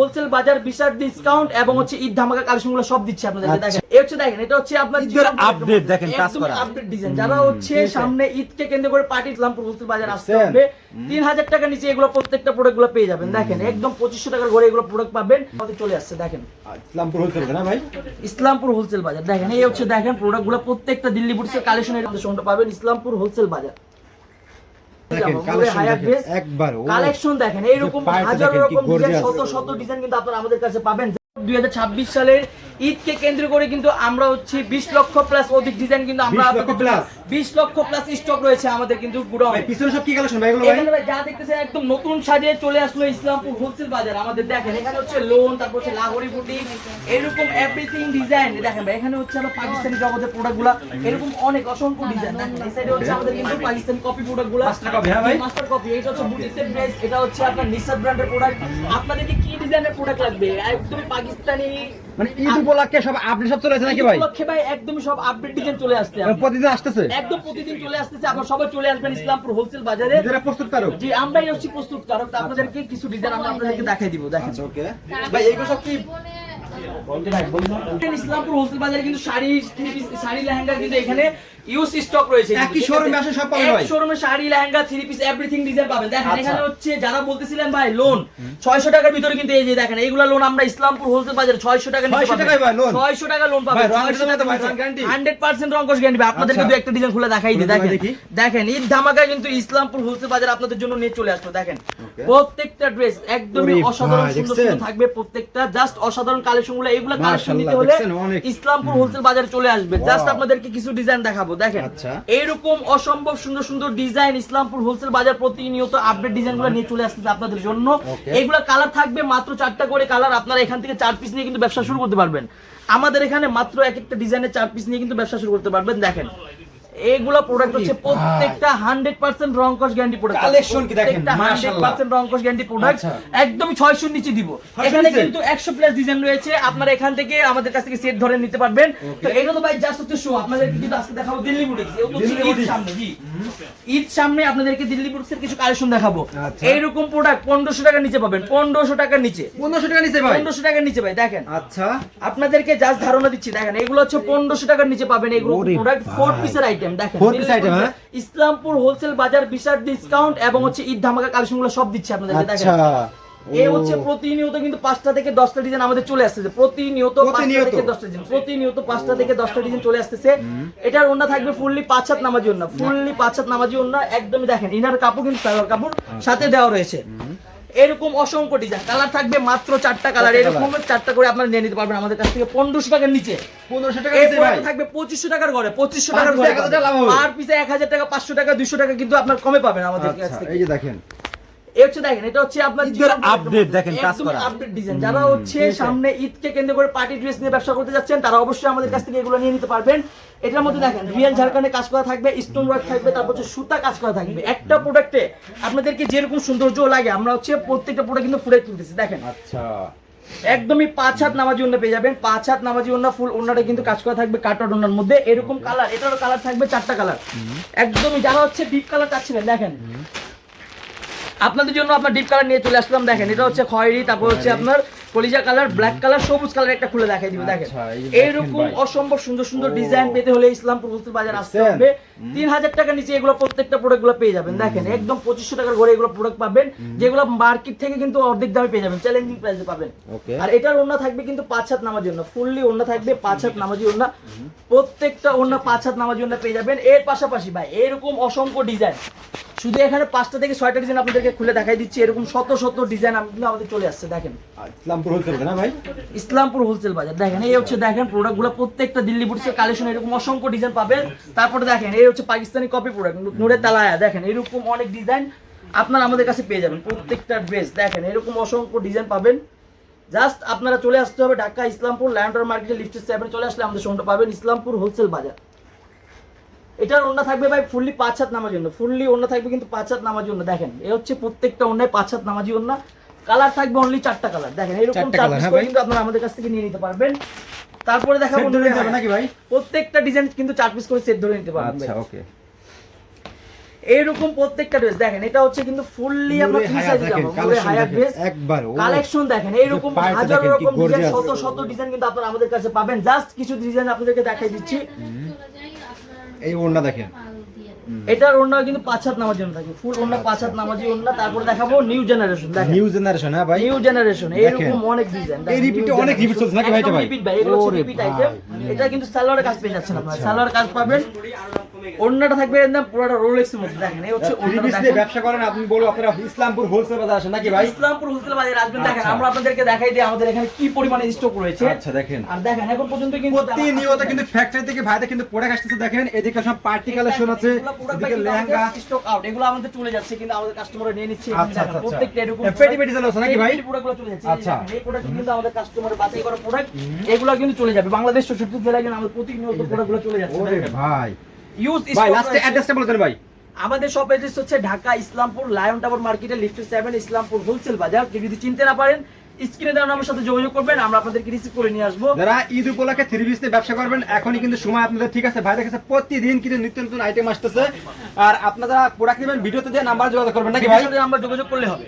Wholesale বাজার বিশাল discount এবং হচ্ছে ঈদ ধামাকা কালেকশনগুলো সব দিচ্ছে আপনাদের আচ্ছা। দেখেন। এই হচ্ছে দেখেন এটা হচ্ছে আপনার ঈদের update দেখেন, কাজ করা। আপডেট ডিজাইন যারা হচ্ছে সামনে ঈদকে কেন্দ্র করে পার্টি ইসলামপুর হোলসেল বাজার আসতে হবে তিন হাজার টাকা নিচে এগুলো প্রত্যেকটা প্রোডাক্টগুলো পেয়ে যাবেন। দেখেন একদম পঁচিশশো টাকার ঘরে এগুলো প্রোডাক্ট পাবেন। আমাদের চলে আসছে দেখেন। ইসলামপুর হোলসেল না ভাই? ইসলামপুর হোলসেল বাজার। দেখেন এই হচ্ছে দেখেন প্রোডাক্টগুলো প্রত্যেকটা দিল্লি বুটসের কালেকশনের মধ্যে পাবেন ইসলামপুর হোলসেল বাজার। কালেকশন দেখেন এইরকম হাজার রকম শত শত ডিজাইন কিন্তু আপনারা আমাদের কাছে পাবেন। দুই সালের ঈদকে কেন্দ্র করে কিন্তু আমরা হচ্ছে বিশ লক্ষ প্লাস অধিক ডিজাইন কিন্তু আমরা 20 লক্ষ plus? বিশ লক্ষ প্লাস স্টক রয়েছে আমাদের কিন্তু গুডাউন। পিছনে সব কি কালেকশন ভাই এগুলো ভাই? এখানে যা দেখতেছেন একদম নতুন সাজিয়ে চলে আসলো ইসলামপুর হোলসেল বাজার। আমাদের দেখেন এখানে হচ্ছে লোন তারপর হচ্ছে লাহোরি বুটিক এরকম এভরিথিং ডিজাইন দেখেন ভাই এখানে হচ্ছে আমরা পাকিস্তানি জগতের প্রোডাক্টগুলা এরকম অনেক অসংখ্য ডিজাইন এই সাইডে হচ্ছে আমাদের কিন্তু পাকিস্তানি কপি প্রোডাক্টগুলা। Master হ্যাঁ ভাই? মাস্টার কপি এটা হচ্ছে বুটিক্সের ড্রেস এটা হচ্ছে আপনার নিসাদ ব্র্যান্ডের প্রোডাক্ট আপনাদেরকে কি ডিজাইনের প্রোডাক্ট লাগবে? একদম পাকিস্তানি মানে ঈদ উপলক্ষে সব আপডেট সব চলে আসছে নাকি ভাই? উপলক্ষে ভাই একদম সব আপডেট ডিজাইন চলে আসছে প্রতিদিন আসতেছে? একদম প্রতিদিন চলে আসতেছে। আপনারা সবাই চলে আসবেন ইসলামপুর হোলসেল বাজারে। যারা প্রস্তুত কারক জি আমরাই হচ্ছি প্রস্তুত কারক তা আপনাদেরকে কিছু ডিজাইন আমরা আপনাদেরকে দেখাই দিব। দেখেন। আচ্ছা ওকে ভাই এইগুলো সব কি ইসলামপুর হোলসেল বাজারে কিন্তু শাড়ি শাড়ি লেহেঙ্গা কিন্তু এখানে ইউজ স্টক রয়েছে। একই showroom আসলে সব পাবেন ভাই? শোরুমে sari lehenga three piece everything design পাবেন। দেখেন আচ্ছা। এখানে হচ্ছে যারা বলতেছিলেন ভাই লোন 600 টাকার ভিতরে কিন্তু এই যে দেখেন এইগুলা লোন আমরা ইসলামপুর হোলসেল বাজারে 600 টাকা 600 টাকায় ভাই 600 টাকা লোন পাবেন। রং কস তো ভাই, রং 100% রং গ্যারান্টি আপনাদেরকে আচ্ছা। একটা ডিজাইন খুলে দেখাই দিই দেখেন। দেখি। দেখেন ঈদ ধামাকা কিন্তু ইসলামপুর হোলসেল বাজার আপনাদের জন্য নিয়ে চলে আসলো দেখেন। প্রত্যেকটা ড্রেস একদমই অসাধারণ সুন্দর সুন্দর থাকবে প্রত্যেকটা জাস্ট অসাধারণ কালেকশন গুলো এইগুলো কালেকশন নিতে হলে ইসলামপুর হোলসেল বাজারে চলে আসবে। জাস্ট আপনাদেরকে কিছু ডিজাইন দেখাবো দেখেন। আচ্ছা। এইরকম অসম্ভব সুন্দর সুন্দর ডিজাইন ইসলামপুর হোলসেল বাজার প্রতিনিয়ত আপডেট ডিজাইনগুলো নিয়ে চলে আসতেছে আপনাদের জন্য. এইগুলো কালার থাকবে মাত্র চারটা করে কালার আপনারা এখান থেকে চার পিস নিয়ে কিন্তু ব্যবসা শুরু করতে পারবেন। আমাদের এখানে মাত্র এক একটা ডিজাইনের চার পিস নিয়ে কিন্তু ব্যবসা শুরু করতে পারবেন দেখেন। এইগুলা প্রোডাক্ট হচ্ছে প্রত্যেকটা হান্ড্রেড পার্সেন্ট রং কস গ্যারান্টি প্রোডাক্ট Collection কি দেখেন, হান্ড্রেড। পার্সেন্ট রং কস গ্যারান্টি প্রোডাক্ট ছয়শোর নিচে দিব। এখানে কিন্তু একশো প্লাস ডিজাইন রয়েছে। আপনারা এখান থেকে আমাদের কাছ থেকে সেট ধরে নিতে পারবেন। তো এটা তো ভাই জাস্ট হচ্ছে শো আপনাদেরকে কিন্তু আজকে দেখাবো দিল্লি বুটিক্স ঈদ সামনে জি। ঈদ সামনে আপনাদেরকে দিল্লি বুটিক্সের কিছু কালেকশন দেখাবো। আচ্ছা। এইরকম প্রোডাক্ট পনেরোশো টাকার নিচে পাবেন। পনেরোশো টাকার নিচে। পনেরোশো টাকা নিচে ভাই? পনেরোশো টাকার নিচে ভাই দেখেন। আচ্ছা। আপনাদেরকে জাস্ট ধারণা দিচ্ছি দেখেন। এগুলো হচ্ছে পনেরোশো টাকার নিচে পাবেন এগুলো প্রোডাক্ট ফোর। পিসের আইটেম দেখেন Four হ্যাঁ? ইসলামপুর হোলসেল বাজার বিশাল ডিসকাউন্ট এবং হচ্ছে ঈদ ধামাকা কালেকশনগুলো সব দিচ্ছে আপনাদেরকে দেখেন। আচ্ছা। ও। হচ্ছে প্রতিনিয়ত কিন্তু পাঁচটা থেকে দশটা ডিজাইন আমাদের চলে আসতেছে। প্রতিনিয়ত পাঁচটা প্রতিনিয়ত? থেকে দশটা ডিজাইন প্রতিনিয়ত পাঁচটা থেকে দশটা ডিজাইন চলে আসতেছে। এটার ওন্না থাকবে ফুললি পাঁচ হাত নামাজি ওন্না ফুললি পাঁচ হাত নামাজি ওন্না একদমই দেখেন ইনার কাপড় কিন্তু সালোয়ার কাপড় সাথে দেওয়া রয়েছে। এরকম অসংখ্য ডিজাইন কালার থাকবে মাত্র চারটা কালার এরকম চারটা করে আপনারা নিয়ে নিতে পারবেন আমাদের কাছ থেকে পনেরোশো টাকার নিচে। পনেরোশো টাকা থাকবে পঁচিশশো টাকার ঘরে। পঁচিশশো টাকার ঘরে। 1000 টাকা লাভ হবে। পিসে এক হাজার টাকা পাঁচশো টাকা দুশো টাকা কিন্তু আপনার কমে পাবেন আমাদের কাছ আচ্ছা থেকে। এই যে দেখেন হচ্ছে দেখেন এটা হচ্ছে আপনার ঈদের দেখেন, কাজ করা। আপডেট ডিজাইন যারা হচ্ছে সামনে ঈদকে কেন্দ্র করে পার্টি ড্রেস নিয়ে ব্যবসা করতে যাচ্ছেন তারা অবশ্যই আমাদের কাছ থেকে এগুলো নিয়ে নিতে পারবেন। এটার মধ্যে দেখেন রিয়েল ঝাড়খানে কাজ করা থাকবে স্টোন ওয়ার্ক থাকবে তারপর হচ্ছে সুতা কাজ করা থাকবে। একটা প্রোডাক্টে আপনাদেরকে যেরকম সৌন্দর্য লাগে আমরা হচ্ছে প্রত্যেকটা প্রোডাক্ট কিন্তু ফুলে তুলতেছি দেখেন। আচ্ছা। একদমই পাঁচ হাত নামাজি ওন্না পেয়ে যাবেন পাঁচ হাত নামাজি ওন্না ফুল ওন্নাটা কিন্তু কাজ করা থাকবে কাটার ওন্নার মধ্যে। এরকম কালার এটারও কালার থাকবে চারটা কালার একদমই যারা হচ্ছে ডিপ কালার চাচ্ছিলেন দেখেন। আপনাদের জন্য আপনার ডিপ কালার নিয়ে চলে আসলাম দেখেন এটা হচ্ছে খয়েরি তারপর হচ্ছে আপনার কলিজা কালার ব্ল্যাক কালার সবুজ কালার একটা খুলে দেখাই দিব দেখেন। আচ্ছা, এইরকম অসম্ভব সুন্দর সুন্দর ডিজাইন পেতে হলে ইসলামপুর হোলসেল বাজার আসতে হবে। তিন হাজার টাকা নিচে এগুলো প্রত্যেকটা প্রোডাক্টগুলো পেয়ে যাবেন দেখেন একদম পঁচিশশো টাকার ঘরে এগুলো প্রোডাক্ট পাবেন যেগুলো মার্কেট থেকে কিন্তু অর্ধেক দামে পেয়ে যাবেন চ্যালেঞ্জিং প্রাইসে পাবেন। আর এটার ওন্না থাকবে কিন্তু পাঁচ হাত নামার জন্য ফুললি ওন্না থাকবে পাঁচ হাত নামাজি ওন্না প্রত্যেকটা ওন্না পাঁচ হাত নামাজি ওন্না পেয়ে যাবেন। এর পাশাপাশি ভাই এরকম অসংখ্য ডিজাইন শুধু এখানে পাঁচটা থেকে ছয়টা ডিজাইন আপনাদেরকে খুলে দেখাই দিচ্ছি। এরকম শত শত ডিজাইন কিন্তু আমাদের চলে আসছে দেখেন। ইসলামপুর হোলসেল না ভাই? ইসলামপুর হোলসেল বাজার দেখেন এই হচ্ছে দেখেন প্রোডাক্টগুলো প্রত্যেকটা দিল্লি বুটসের কালেকশন এরকম অসংখ্য ডিজাইন পাবেন। তারপরে দেখেন এই হচ্ছে পাকিস্তানি কপি প্রোডাক্ট নুরে তালায়া দেখেন এরকম অনেক ডিজাইন আপনারা আমাদের কাছে পেয়ে যাবেন প্রত্যেকটা ড্রেস দেখেন এরকম অসংখ্য ডিজাইন পাবেন। জাস্ট আপনারা চলে আসতে হবে ঢাকা ইসলামপুর ল্যান্ডার মার্কেটে লিফটের সেভেন চলে আসলে আমাদের সঙ্গে পাবেন ইসলামপুর হোলসেল বাজার। এটার ওন্না থাকবে ভাই ফুললি পাঁচ হাত নামার জন্য ফুললি ওন্না থাকবে কিন্তু পাঁচ হাত নামার জন্য দেখেন এ হচ্ছে প্রত্যেকটা ওন্নায় পাঁচ হাত নামাজি ওন্না কালার থাকবে অনলি চারটা কালার দেখেন এরকম চারটা চার হ্যাঁ ভাই? কিন্তু আপনারা আমাদের কাছ থেকে নিয়ে নিতে পারবেন। তারপরে দেখাবো নিতে হবে নাকি ভাই? প্রত্যেকটা ডিজাইন কিন্তু চার পিস করে সেট ধরে নিতে পারবেন আচ্ছা ওকে এইরকম প্রত্যেকটা ড্রেস দেখেন এটা হচ্ছে কিন্তু ফুললি আমরা হায়া সাইজ জামা নূরে হায়া ড্রেস একবার, কালেকশন দেখেন এইরকম হাজার রকম ডিজাইন শত শত ডিজাইন কিন্তু আপনারা আমাদের কাছে পাবেন। জাস্ট কিছু ডিজাইন আপনাদেরকে দেখাই দিচ্ছি। এই ওড়না দেখেন। এটার ওড়না কিন্তু পাঁচ হাত নামাজি ওড়না থাকে। ফুল ওড়না পাঁচ হাত নামাজি ওড়না তারপর দেখাবো নিউ জেনারেশন দেখেন। নিউ জেনারেশন হ্যাঁ ভাই। নিউ জেনারেশন এরকম অনেক ডিজাইন এই রিপিট অনেক রিপিট চলছে নাকি ভাই এটা ভাই? রিপিট ভাই এগুলো রিপিট আইটেম এটা কিন্তু সালোয়ারের কাজ পেয়ে যাচ্ছেন আপনারা। সালোয়ারের কাজ পাবেন। ওড়নাটা থাকবে একদম পুরোটা রোলেক্স এর মধ্যে। দেখেন এই হচ্ছে থ্রি ওড়নাটা পিস নিয়ে ব্যবসা করেন আপনি বলব আপনারা ইসলামপুর হোলসেল বাজার আসেন নাকি ভাই? ইসলামপুর হোলসেল বাজারে আসবেন দেখেন আচ্ছা। আমরা আপনাদেরকে দেখাই দিই আমাদের এখানে কি পরিমাণে স্টক রয়েছে। আচ্ছা দেখেন। আর দেখেন এখন পর্যন্ত কিন্তু প্রতিনিয়ত কিন্তু ফ্যাক্টরি থেকে ভাইদের কিন্তু প্রোডাক্ট আসতেছে দেখেন এদিকে সব পার্টি কালেকশন আছে এদিকে লেহেঙ্গা। স্টক আউট এগুলো আমাদের চলে যাচ্ছে কিন্তু আমাদের কাস্টমাররা নিয়ে নিচ্ছে। আচ্ছা, আচ্ছা। প্রত্যেকটা এরকম এ, পেটি পেটি চালাচ্ছে নাকি ভাই? প্রোডাক্টগুলো চলে যাচ্ছে। আচ্ছা। এই প্রোডাক্ট কিন্তু আমাদের কাস্টমার বাছাই করা প্রোডাক্ট এগুলো কিন্তু চলে যাবে। বাংলাদেশ চৌষট্টি জেলায় কিন্তু আমাদের প্রতিনিয়ত প্রোডাক্টগুলো চলে যাচ্ছে ওরে ভাই। ইউজ ভাই লাস্টে অ্যাড্রেসটা বলে দেন ভাই। আমাদের সব অ্যাড্রেস হচ্ছে ঢাকা ইসলামপুর লায়ন টাওয়ার মার্কেটে লিফট সেভেন ইসলামপুর হোলসেল বাজার। কেউ যদি চিনতে না পারেন স্ক্রিনে দেওয়া আমার সাথে যোগাযোগ করবেন আমরা আপনাদেরকে রিসিভ করে নিয়ে আসব। যারা ঈদ উপলক্ষে থ্রি পিস নিয়ে ব্যবসা করবেন এখনই কিন্তু সময় আপনাদের ঠিক আছে। ভাইদের কাছে প্রতিদিন কিন্তু নিত্য নতুন আইটেম আসতেছে। আর আপনারা প্রোডাক্ট নেবেন ভিডিওতে দিয়ে নাম্বার যোগাযোগ করবেন নাকি ভাই? আমরা যোগাযোগ করলে হবে।